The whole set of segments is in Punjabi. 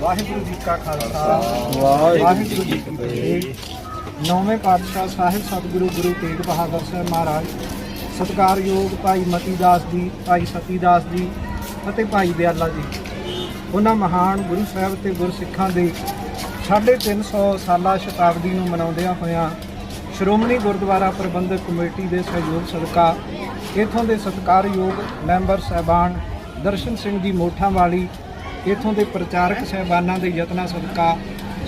ਵਾਹਿਗੁਰੂ ਜੀ ਕਾ ਖਾਲਸਾ। ਵਾਹਿਗੁਰੂ ਜੀ ਕੀ ਫਤਿਹ। ਨੌਵੇਂ ਪਾਤਸ਼ਾਹ ਸਾਹਿਬ ਸਤਿਗੁਰੂ ਗੁਰੂ ਤੇਗ ਬਹਾਦਰ ਸਾਹਿਬ ਮਹਾਰਾਜ ਸਤਿਕਾਰਯੋਗ ਭਾਈ ਮਤੀ ਦਾਸ ਜੀ ਭਾਈ ਸਤੀ ਦਾਸ ਜੀ ਅਤੇ ਭਾਈ ਦਿਆਲਾ ਜੀ। ਉਹਨਾਂ ਮਹਾਨ ਗੁਰੂ ਸਾਹਿਬ ਤੇ ਗੁਰਸਿੱਖਾਂ ਦੇ 350 ਸਾਲਾ ਸ਼ਤਾਬਦੀ ਨੂੰ ਮਨਾਉਂਦਿਆਂ ਹੋਇਆਂ ਸ਼੍ਰੋਮਣੀ ਗੁਰਦੁਆਰਾ ਪ੍ਰਬੰਧਕ ਕਮੇਟੀ ਦੇ ਸਹਿਯੋਗ ਸਦਕਾ ਇਥੋਂ ਦੇ ਸਤਿਕਾਰਯੋਗ ਮੈਂਬਰ ਸਹਿਬਾਨ ਦਰਸ਼ਨ ਸਿੰਘ ਜੀ ਮੋਠਾਂ ਵਾਲੀ ਇਥੋਂ ਦੇ ਪ੍ਰਚਾਰਕ ਸਹਿਬਾਨਾਂ ਦੇ ਯਤਨਾਂ ਸਦਕਾ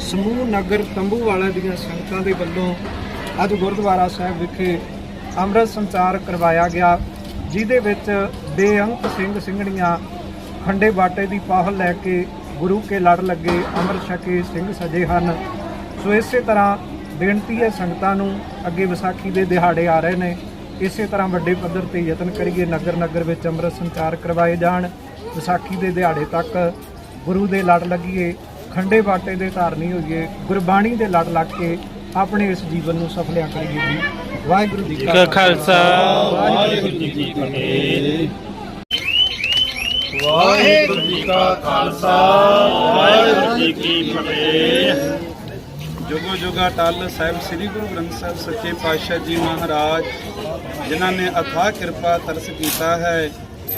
ਸਮੂਹ ਨਗਰ ਤੰਬੂ ਤੰਬੂਵਾਲਾ ਦੀਆਂ ਸੰਗਤਾਂ ਦੇ ਵੱਲੋਂ ਅੱਜ ਗੁਰਦੁਆਰਾ ਸਾਹਿਬ ਵਿਖੇ ਅੰਮ੍ਰਿਤ ਸੰਚਾਰ ਕਰਵਾਇਆ ਗਿਆ, ਜਿਹਦੇ ਵਿੱਚ ਬੇਅੰਤ ਸਿੰਘ ਸਿੰਘਣੀਆਂ ਖੰਡੇ ਬਾਟੇ ਦੀ ਪਾਹਲ ਲੈ ਕੇ ਗੁਰੂ ਕੇ ਲੜ ਲੱਗੇ, ਅੰਮ੍ਰਿਤ ਛਕੇ ਸਿੰਘ ਸਜੇ ਹਨ। ਸੋ ਇਸੇ ਤਰ੍ਹਾਂ ਬੇਨਤੀ ਹੈ ਸੰਗਤਾਂ ਨੂੰ, ਅੱਗੇ ਵਿਸਾਖੀ ਦੇ ਦਿਹਾੜੇ ਆ ਰਹੇ ਨੇ, ਇਸੇ ਤਰ੍ਹਾਂ ਵੱਡੇ ਪੱਧਰ ਤੇ ਯਤਨ ਕਰੀਏ ਨਗਰ ਨਗਰ ਵਿੱਚ ਅੰਮ੍ਰਿਤ ਸੰਚਾਰ ਕਰਵਾਏ ਜਾਣ। ਵਿਸਾਖੀ ਦੇ ਦਿਹਾੜੇ ਤੱਕ ਗੁਰੂ ਦੇ ਲੜ ਲੱਗੀਏ ਖੰਡੇ ਬਾਟੇ ਦੇ ਧਾਰਨੀ ਹੋਈਏ ਗੁਰਬਾਣੀ ਦੇ ਲੜ ਲੱਗ ਕੇ ਆਪਣੇ ਇਸ ਜੀਵਨ ਨੂੰ ਸਫਲਿਆ ਕਰੀਏ ਜੀ। ਵਾਹਿਗੁਰੂ ਜੀ ਕਾ ਖਾਲਸਾ। ਵਾਹਿਗੁਰੂ ਜੀ ਕੀ ਫਤਿਹ। ਵਾਹਿਗੁਰੂ ਜੀ ਕਾ ਖਾਲਸਾ। ਵਾਹਿਗੁਰੂ ਜੀ ਕੀ ਫਤਿਹ। ਜੁਗੋ ਜੁਗਾ ਟਲ ਸਾਹਿਬ ਸ੍ਰੀ ਗੁਰੂ ਗ੍ਰੰਥ ਸਾਹਿਬ ਸੱਚੇ ਪਾਤਸ਼ਾਹ ਜੀ ਮਹਾਰਾਜ ਜਿਨ੍ਹਾਂ ਨੇ ਅਥਾਹ ਕਿਰਪਾ ਤਰਸ ਕੀਤਾ ਹੈ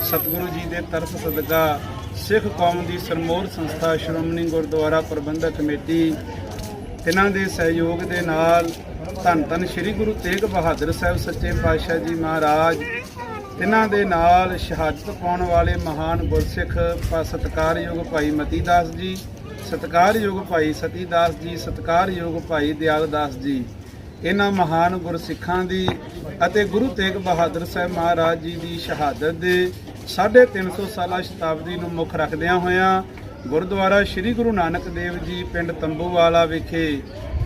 ਸਤਿਗੁਰੂ ਜੀ ਦੇ ਤਰਸ ਸਦਕਾ ਸਿੱਖ ਕੌਮ ਦੀ ਸਰਮੋਰ ਸੰਸਥਾ ਸ਼੍ਰੋਮਣੀ ਗੁਰਦੁਆਰਾ ਪ੍ਰਬੰਧਕ ਕਮੇਟੀ ਇਹਨਾਂ ਦੇ ਸਹਿਯੋਗ ਦੇ ਨਾਲ ਧੰਨ ਧੰਨ ਸ੍ਰੀ ਗੁਰੂ ਤੇਗ ਬਹਾਦਰ ਸਾਹਿਬ ਸੱਚੇ ਪਾਤਸ਼ਾਹ ਜੀ ਮਹਾਰਾਜ ਇਹਨਾਂ ਦੇ ਨਾਲ ਸ਼ਹਾਦਤ ਪਾਉਣ ਵਾਲੇ ਮਹਾਨ ਗੁਰਸਿੱਖ ਪਾ, ਸਤਕਾਰਯੋਗ ਭਾਈ ਮਤੀ ਦਾਸ ਜੀ, ਸਤਕਾਰਯੋਗ ਭਾਈ ਸਤੀ ਦਾਸ ਜੀ, ਸਤਕਾਰਯੋਗ ਭਾਈ ਦਿਆਲਦਾਸ ਜੀ। ਇਹਨਾਂ ਮਹਾਨ ਗੁਰਸਿੱਖਾਂ ਦੀ ਅਤੇ ਗੁਰੂ ਤੇਗ ਬਹਾਦਰ ਸਾਹਿਬ ਮਹਾਰਾਜ ਜੀ ਦੀ ਸ਼ਹਾਦਤ ਦੇ 350 ਸਾਲਾ ਸ਼ਤਾਬਦੀ ਨੂੰ ਮੁੱਖ ਰੱਖਦਿਆਂ ਹੋਇਆਂ ਗੁਰਦੁਆਰਾ ਸ੍ਰੀ ਗੁਰੂ ਨਾਨਕ ਦੇਵ ਜੀ ਪਿੰਡ ਤੰਬੂਵਾਲਾ ਵਿਖੇ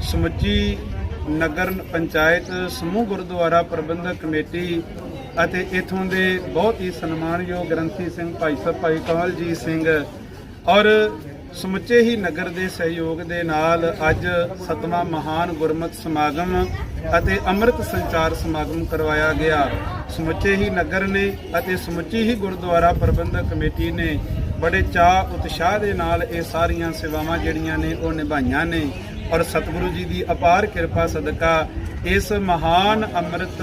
ਸਮੁੱਚੀ ਨਗਰ ਪੰਚਾਇਤ ਸਮੂਹ ਗੁਰਦੁਆਰਾ ਪ੍ਰਬੰਧਕ ਕਮੇਟੀ ਅਤੇ ਇਥੋਂ ਦੇ ਬਹੁਤ ਹੀ ਸਨਮਾਨਯੋਗ ਗ੍ਰੰਥੀ ਸਿੰਘ ਭਾਈ ਸਾਹਿਬ ਭਾਈ ਕਮਲਜੀਤ ਸਿੰਘ ਔਰ ਸਮੁੱਚੇ ਹੀ ਨਗਰ ਦੇ ਸਹਿਯੋਗ ਦੇ ਨਾਲ ਅੱਜ ਸਤਵਾਂ ਮਹਾਨ ਗੁਰਮਤ ਸਮਾਗਮ ਅਤੇ ਅੰਮ੍ਰਿਤ ਸੰਚਾਰ ਸਮਾਗਮ ਕਰਵਾਇਆ ਗਿਆ। ਸਮੁੱਚੇ ਹੀ ਨਗਰ ਨੇ ਅਤੇ ਸਮੁੱਚੀ ਹੀ ਗੁਰਦੁਆਰਾ ਪ੍ਰਬੰਧਕ ਕਮੇਟੀ ਨੇ ਬੜੇ ਚਾਅ ਉਤਸ਼ਾਹ ਦੇ ਨਾਲ ਇਹ ਸਾਰੀਆਂ ਸੇਵਾਵਾਂ ਜਿਹੜੀਆਂ ਨੇ ਉਹ ਨਿਭਾਈਆਂ ਨੇ। ਔਰ ਸਤਿਗੁਰੂ ਜੀ ਦੀ ਅਪਾਰ ਕਿਰਪਾ ਸਦਕਾ ਇਸ ਮਹਾਨ ਅੰਮ੍ਰਿਤ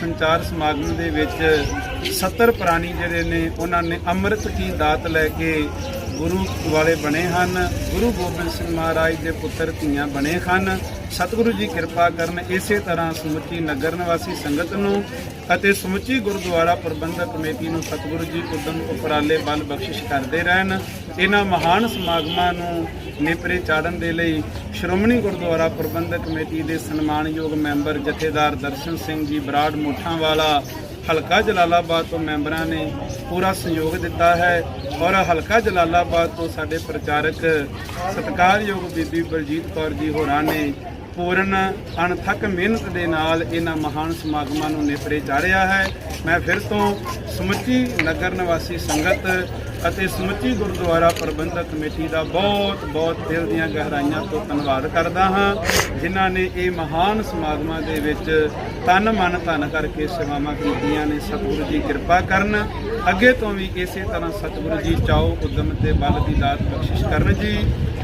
ਸੰਚਾਰ ਸਮਾਗਮ ਦੇ ਵਿੱਚ 70 ਪ੍ਰਾਣੀ ਜਿਹੜੇ ਨੇ, ਉਹਨਾਂ ਨੇ ਅੰਮ੍ਰਿਤ ਕੀ ਦਾਤ ਲੈ ਕੇ ਗੁਰੂ ਵਾਲੇ ਬਣੇ ਹਨ। ਗੁਰੂ ਗੋਬਿੰਦ ਸਿੰਘ ਮਹਾਰਾਜ ਦੇ ਪੁੱਤਰ ਧੀਆਂ ਬਣੇ ਹਨ। ਸਤਿਗੁਰੂ ਜੀ ਕਿਰਪਾ ਕਰਨ ਇਸੇ ਤਰ੍ਹਾਂ ਸਮੁੱਚੀ ਨਗਰ ਨਿਵਾਸੀ ਸੰਗਤ ਨੂੰ ਅਤੇ ਸਮੁੱਚੀ ਗੁਰਦੁਆਰਾ ਪ੍ਰਬੰਧਕ ਕਮੇਟੀ ਨੂੰ ਸਤਿਗੁਰੂ ਜੀ ਉਦਮ ਉਪਰਾਲੇ ਬਲ ਬਖਸ਼ਿਸ਼ ਕਰਦੇ ਰਹਿਣ, ਇਹਨਾਂ ਮਹਾਨ ਸਮਾਗਮਾਂ ਨੂੰ ਨੇਪਰੇ ਚਾੜਨ ਦੇ ਲਈ ਸ਼੍ਰੋਮਣੀ ਗੁਰਦੁਆਰਾ ਪ੍ਰਬੰਧਕ ਕਮੇਟੀ ਦੇ ਸਨਮਾਨਯੋਗ ਮੈਂਬਰ ਜਥੇਦਾਰ ਦਰਸ਼ਨ ਸਿੰਘ ਜੀ ਬਰਾੜ ਮੋਠਾਂ ਵਾਲਾ ਹਲਕਾ ਜਲਾਲਾਬਾਦ ਤੋਂ ਮੈਂਬਰਾਂ ਨੇ ਪੂਰਾ ਸਹਿਯੋਗ ਦਿੱਤਾ ਹੈ ਔਰ ਹਲਕਾ ਜਲਾਲਾਬਾਦ ਤੋਂ ਸਾਡੇ ਪ੍ਰਚਾਰਕ ਸਤਿਕਾਰਯੋਗ ਬੀਬੀ ਬਲਜੀਤ ਕੌਰ ਜੀ ਹੋਰਾਂ ਨੇ ਪੂਰਨ ਅਣਥੱਕ ਮਿਹਨਤ ਦੇ ਨਾਲ ਇਹਨਾਂ ਮਹਾਨ ਸਮਾਗਮਾਂ ਨੂੰ ਨੇਪਰੇ ਚਾੜਿਆ ਹੈ। ਮੈਂ ਫਿਰ ਤੋਂ ਸਮੁੱਚੀ ਨਗਰ ਨਿਵਾਸੀ ਸੰਗਤ ਅਤੇ ਸਮੁੱਚੀ ਗੁਰਦੁਆਰਾ ਪ੍ਰਬੰਧਕ ਕਮੇਟੀ ਦਾ ਬਹੁਤ ਬਹੁਤ ਦਿਲ ਦੀਆਂ ਗਹਿਰਾਈਆਂ ਤੋਂ ਧੰਨਵਾਦ ਕਰਦਾ ਹਾਂ, ਜਿਨ੍ਹਾਂ ਨੇ ਇਹ ਮਹਾਨ ਸਮਾਗਮਾਂ ਦੇ ਵਿੱਚ ਤਨ, ਮਨ, ਧਨ ਕਰਕੇ ਸੇਵਾਵਾਂ ਕੀਤੀਆਂ ਨੇ। ਸਤਿਗੁਰੂ ਜੀ ਕਿਰਪਾ ਕਰਨ। ਅੱਗੇ ਤੋਂ ਵੀ ਇਸੇ ਤਰ੍ਹਾਂ ਸਤਿਗੁਰੂ ਜੀ ਚਾਓ, ਉਦਮ ਤੇ ਬਲ ਦੀ ਦਾਤ ਬਖਸ਼ਿਸ਼ ਕਰਨ ਜੀ।